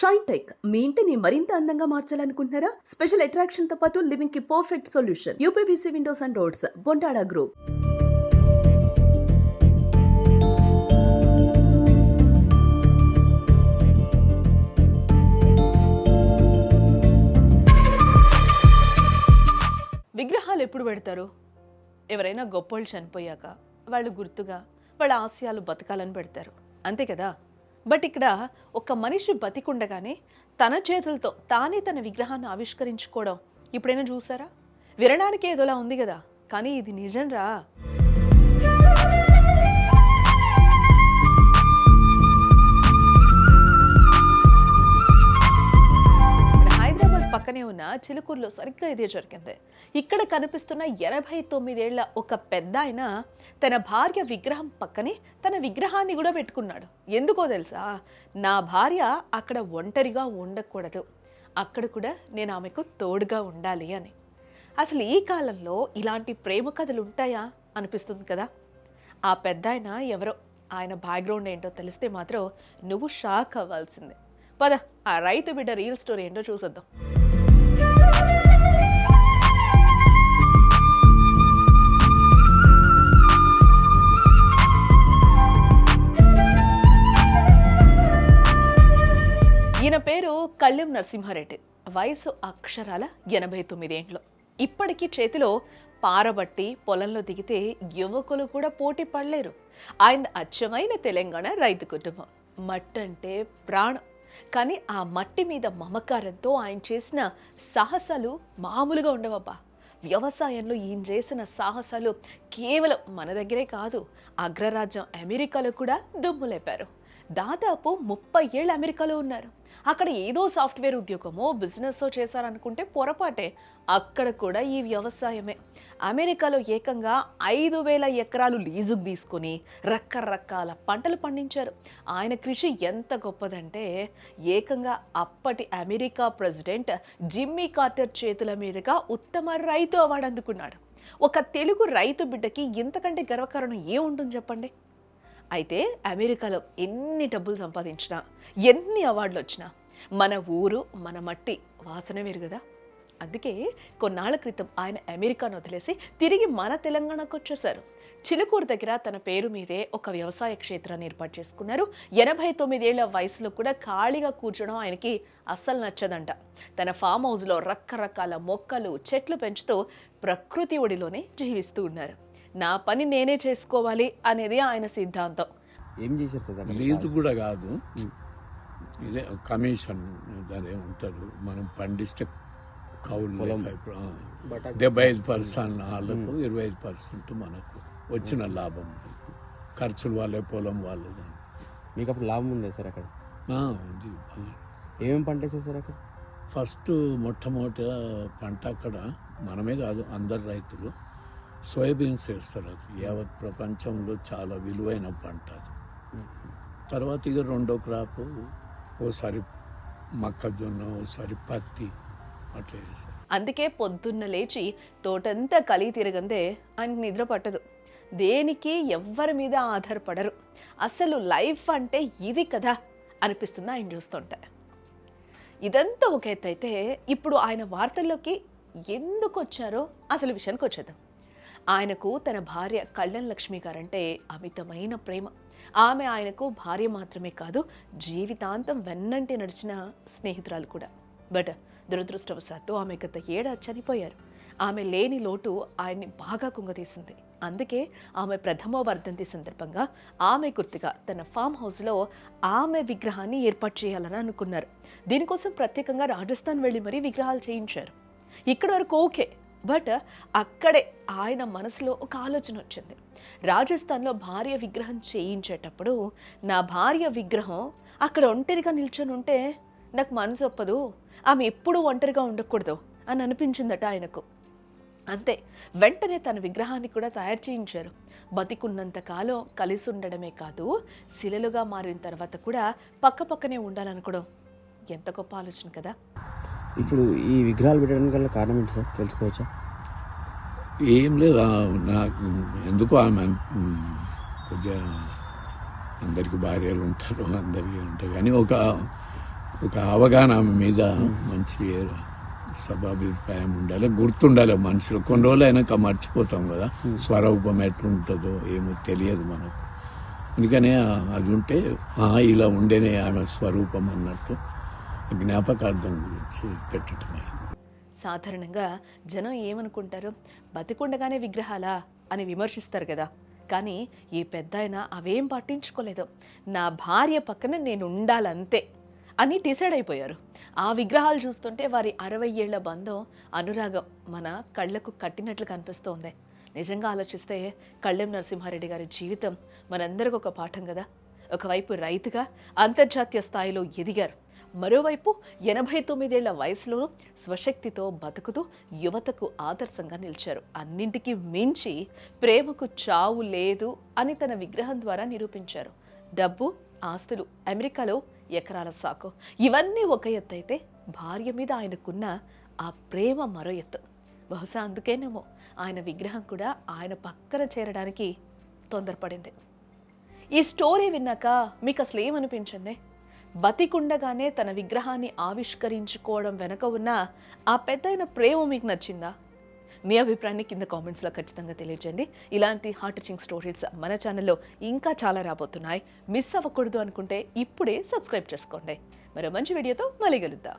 Shine tech మీ ఇంటిని మరింత అందంగా మార్చాలనుకుంటున్నారా? స్పెషల్ అట్రాక్షన్తో పాటు లివింగ్కి perfect solution UPVC windows and doors Bontada group విగ్రహాలు ఎప్పుడు పెడతారు? ఎవరైనా గొప్పోళ్ళు చనిపోయాక వాళ్ళు గుర్తుగా వాళ్ళ ఆశయాలు బతకాలని పెడతారు. అంతే కదా? బట్ ఇక్కడ ఒక మనిషి బతికుండగానే తన చేతులతో తానే తన విగ్రహాన్ని ఆవిష్కరించుకోవడం. ఇప్పుడైనా చూసారా? వినడానికి ఏదోలా ఉంది కదా. కానీ ఇది నిజంరా? పక్కనే ఉన్న చిలుకూరులో సరిగ్గా ఇదే జరిగింది. ఇక్కడ కనిపిస్తున్న ఎనభై తొమ్మిదేళ్ళ ఒక పెద్ద ఆయన తన భార్య విగ్రహం పక్కనే తన విగ్రహాన్ని కూడా పెట్టుకున్నాడు. ఎందుకో తెలుసా? నా భార్య అక్కడ ఒంటరిగా ఉండకూడదు. అక్కడ కూడా నేను ఆమెకు తోడుగా ఉండాలి అని. అసలు ఈ కాలంలో ఇలాంటి ప్రేమ కథలు ఉంటాయా? అనిపిస్తుంది కదా. ఆ పెద్ద ఆయన ఎవరో? ఆయన బ్యాక్గ్రౌండ్ ఏంటో తెలిస్తే మాత్రం నువ్వు షాక్ అవ్వాల్సిందే. పద ఆ రైతు బిడ్డ రియల్ స్టోరీ ఏంటో చూసొద్దాం. ఈయన పేరు కళ్యం నరసింహారెడ్డి. వయసు అక్షరాల ఎనభై తొమ్మిదేండ్లు. ఇప్పటికీ చేతిలో పారబట్టి పొలంలో దిగితే యువకులు కూడా పోటీ పడలేరు. ఆయన అచ్చమైన తెలంగాణ రైతు కుటుంబం. మట్టంటే ప్రాణం. కానీ ఆ మట్టి మీద మమకారంతో ఆయన చేసిన సాహసాలు మామూలుగా ఉండవబ్బా. వ్యవసాయంలో ఈయన చేసిన సాహసాలు కేవలం మన దగ్గరే కాదు అగ్రరాజ్యం అమెరికాలో కూడా దుమ్ములేపారు. దాదాపు ముప్పై ఏళ్ళు అమెరికాలో ఉన్నారు. అక్కడ ఏదో సాఫ్ట్వేర్ ఉద్యోగమో బిజినెస్తో చేశారనుకుంటే పొరపాటే. అక్కడ కూడా ఈ వ్యవసాయమే. అమెరికాలో ఏకంగా ఐదు వేల ఎకరాలు లీజుకు తీసుకొని రకరకాల పంటలు పండించారు. ఆయన కృషి ఎంత గొప్పదంటే ఏకంగా అప్పటి అమెరికా ప్రెసిడెంట్ జిమ్మీ కార్టర్ చేతుల మీదుగా ఉత్తమ రైతు అవార్డు అందుకున్నాడు. ఒక తెలుగు రైతు బిడ్డకి ఇంతకంటే గర్వకారణం ఏముంటుంది చెప్పండి? అయితే అమెరికాలో ఎన్ని డబ్బులు సంపాదించినా ఎన్ని అవార్డులు వచ్చినా మన ఊరు మన మట్టి వాసన వేరు కదా. అందుకే కొన్నాళ్ళ క్రితం ఆయన అమెరికాను వదిలేసి తిరిగి మన తెలంగాణకు వచ్చేశారు చిలుకూరు దగ్గర తన పేరు మీదే ఒక వ్యవసాయ క్షేత్రాన్ని ఏర్పాటు చేసుకున్నారు. ఎనభై తొమ్మిదేళ్ళ వయసులో కూడా ఖాళీగా కూర్చోవడం ఆయనకి అస్సలు నచ్చదంట. తన ఫామ్ హౌస్లో రకరకాల మొక్కలు చెట్లు పెంచుతూ ప్రకృతి ఒడిలోనే జీవిస్తూ ఉన్నారు. నా పని నేనే చేసుకోవాలి అనేది ఆయన సిద్ధాంతం. ఏం చేశారు? లీజు కూడా కాదు. ఇదే కమిషన్ దాని ఉంటారు మనం పండిస్తే కౌలు డెబ్బై ఐదు పర్సెంట్ వాళ్ళకు ఇరవై ఐదు పర్సెంట్ మనకు వచ్చిన లాభం. ఖర్చులు వాళ్ళే పొలం వాళ్ళే. మీకు అప్పుడు లాభం ఉందా సార్ అక్కడ? ఆ, ఉంది. ఏమేమి పంట సార్ అక్కడ? ఫస్ట్ మొట్టమొదటి పంట అక్కడ మనమే కాదు అందరు రైతులు. సోయాబీన్స్ వేస్తారు అది యావత్ ప్రపంచంలో చాలా విలువైన పంట అది. తర్వాత ఇక రెండో క్రాప్ ఓసారి మొక్కజొన్న ఓసారి పత్తి అట్లా వేస్తారు అందుకే పొద్దున్న లేచి తోటంతా కలిగి తిరగందే ఆయన నిద్ర పట్టదు. దేనికి ఎవ్వరి మీద ఆధారపడరు. అసలు లైఫ్ అంటే ఇది కదా అనిపిస్తుంది ఆయన చూస్తుంటే. ఇదంతా ఒక ఎత్తు అయితే ఇప్పుడు ఆయన వార్తల్లోకి ఎందుకు వచ్చారో అసలు విషయానికి వచ్చేద్దాం. ఆయనకు తన భార్య కళ్యాణ్ లక్ష్మి గారంటే అమితమైన ప్రేమ. ఆమె ఆయనకు భార్య మాత్రమే కాదు జీవితాంతం వెన్నంటి నడిచిన స్నేహితురాలు కూడా. బట్ దురదృష్టవశాత్తు ఆమె గత ఏడాది చనిపోయారు. ఆమె లేని లోటు ఆయన్ని బాగా కుంగతీసింది. అందుకే ఆమె ప్రథమ వర్ధంతి సందర్భంగా ఆమె గుర్తుగా తన ఫామ్ హౌస్లో ఆమె విగ్రహాన్ని ఏర్పాటు చేయాలని అనుకున్నారు. దీనికోసం ప్రత్యేకంగా రాజస్థాన్ వెళ్ళి మరీ విగ్రహాలు చేయించారు. ఇక్కడ వరకు ఓకే. బట్ అక్కడే ఆయన మనసులో ఒక ఆలోచన వచ్చింది. రాజస్థాన్లో భార్య విగ్రహం చేయించేటప్పుడు నా భార్య విగ్రహం అక్కడ ఒంటరిగా నిల్చొని ఉంటే నాకు మనసు ఒప్పదు ఆమె ఎప్పుడూ ఒంటరిగా ఉండకూడదు అని అనిపించిందట ఆయనకు. అంతే వెంటనే తన విగ్రహాన్ని కూడా తయారు చేయించారు. బతికున్నంత కాలం కలిసి ఉండడమే కాదు శిలలుగా మారిన తర్వాత కూడా పక్క పక్కనే ఉండాలనుకోవడం. ఎంత గొప్ప ఆలోచన కదా. ఇప్పుడు ఈ విగ్రహాలు పెట్టడానికి గల కారణం ఏంటి సార్? తెలుసుకోవచ్చా? ఏం లేదు. నాకు ఎందుకు ఆమె కొద్దిగా అందరికి భార్యలు ఉంటారు అందరికీ ఉంటాయి. కానీ ఒక ఒక అవగాహన ఆమె మీద మంచి సభాభిప్రాయం ఉండాలి గుర్తుండాలి. మనుషులు కొన్ని రోజులు అయినాక మర్చిపోతాం కదా. స్వరూపం ఎట్లుంటుందో ఏమో తెలియదు మనకు. అందుకనే అది ఉంటే ఆ, ఇలా ఉండేనే ఆమె స్వరూపం అన్నట్టు. జ్ఞాపకార్థం గురించి పెట్టడమే. సాధారణంగా జనం ఏమనుకుంటారు? బతికుండగానే విగ్రహాలా? అని విమర్శిస్తారు కదా. కానీ ఈ పెద్ద అవేం పట్టించుకోలేదు. నా భార్య పక్కన నేను ఉండాలంతే అని డిసైడ్ అయిపోయారు. ఆ విగ్రహాలు చూస్తుంటే వారి అరవై ఏళ్ళ బంధం అనురాగం మన కళ్ళకు కట్టినట్లు కనిపిస్తోంది. నిజంగా ఆలోచిస్తే కళ్ళెం నరసింహారెడ్డి గారి జీవితం మనందరికి ఒక పాఠం కదా. ఒకవైపు రైతుగా అంతర్జాతీయ స్థాయిలో ఎదిగారు. మరోవైపు ఎనభై తొమ్మిదేళ్ళ వయసులో స్వశక్తితో బతుకుతూ యువతకు ఆదర్శంగా నిలిచారు. అన్నింటికీ మించి ప్రేమకు చావు లేదు అని తన విగ్రహం ద్వారా నిరూపించారు. డబ్బు ఆస్తులు అమెరికాలో ఎకరాల సాకు. ఇవన్నీ ఒక ఎత్తు అయితే భార్య మీద ఆయనకున్న ఆ ప్రేమ మరో ఎత్తు. బహుశా అందుకేనేమో ఆయన విగ్రహం కూడా ఆయన పక్కన చేరడానికి తొందరపడింది. ఈ స్టోరీ విన్నాక మీకు అసలు ఏమనిపించింది బతికుండగానే తన విగ్రహాన్ని ఆవిష్కరించుకోవడం వెనక ఉన్న ఆ పెద్దయిన ప్రేమ మీకు నచ్చిందా? మీ అభిప్రాయాన్ని కింద కామెంట్స్లో ఖచ్చితంగా తెలియజేయండి. ఇలాంటి హార్ట్ టచింగ్ స్టోరీస్ మన ఛానల్లో ఇంకా చాలా రాబోతున్నాయి. మిస్ అవ్వకూడదు అనుకుంటే ఇప్పుడే సబ్స్క్రైబ్ చేసుకోండి. మరో మంచి వీడియోతో మళ్ళీ కలుద్దాం.